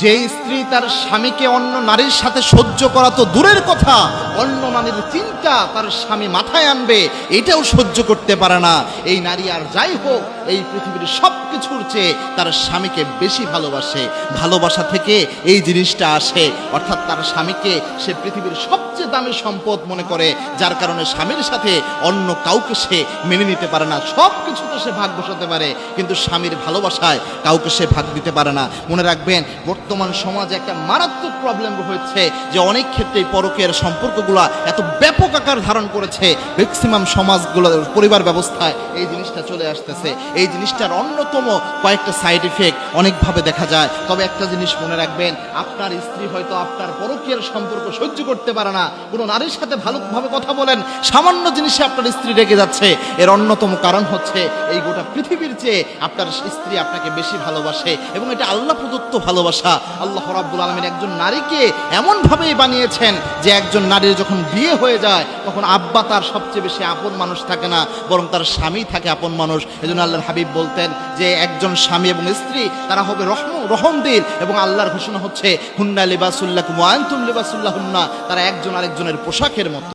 যে স্ত্রী তার স্বামীকে অন্য নারীর সাথে সহ্য করা তো দূরের কথা, অন্য নারীর চিন্তা তার স্বামী মাথায় আনবে, এটাও সহ্য করতে পারে না। এই নারী আর যাই হোক, এই পৃথিবীর সব কিছুর চেয়ে তার স্বামীকে বেশি ভালোবাসে। ভালোবাসা থেকে এই জিনিসটা আসে, অর্থাৎ তার স্বামীকে সে পৃথিবীর সবচেয়ে দামি সম্পদ মনে করে, যার কারণে স্বামীর সাথে অন্য কাউকে সে মেনে নিতে পারে না। সব কিছুতে সে ভাগ বসাতে পারে, কিন্তু স্বামীর ভালোবাসায় কাউকে সে ভাগ দিতে পারে না। মনে রাখবেন বর্তমান সমাজে একটা মারাত্মক প্রবলেম হয়েছে যে অনেক ক্ষেত্রেই পরকের সম্পর্কগুলো এত ব্যাপক আকার ধারণ করেছে। ম্যাক্সিমাম সমাজগুলো পরিবার ব্যবস্থায় এই জিনিসটা চলে আসতেছে। এই জিনিসটার অন্যতম কয়েকটা সাইড ইফেক্ট অনেকভাবে দেখা যায়। তবে একটা জিনিস মনে রাখবেন, আপনার স্ত্রী হয়তো আপনার পরকীয়ার সম্পর্ক সহ্য করতে পারে না। কোনো নারীর সাথে ভালোভাবে কথা বলেন, সামান্য জিনিসে আপনার স্ত্রী রেগে যাচ্ছে। এর অন্যতম কারণ হচ্ছে এই গোটা পৃথিবীর চেয়ে আপনার স্ত্রী আপনাকে বেশি ভালোবাসে এবং এটা আল্লাহ প্রদত্ত ভালোবাসা। আল্লাহ রাব্বুল আলমিন একজন নারীকে এমনভাবেই বানিয়েছেন যে একজন নারীর যখন বিয়ে হয়ে যায়, তখন আব্বা তার সবচেয়ে বেশি আপন মানুষ থাকে না, বরং তার স্বামী থাকে আপন মানুষ। এজন্য আল্লাহর হাবিব বলতেন যে একজন স্বামী এবং স্ত্রী, তারা হবে রহম, রহমদির এবং আল্লাহর ঘোষণা হচ্ছে, হুন্না লিবাসুল্লাহ কুমায়ন্তুম হুন্না তারা একজন আরেকজনের পোশাকের মতো।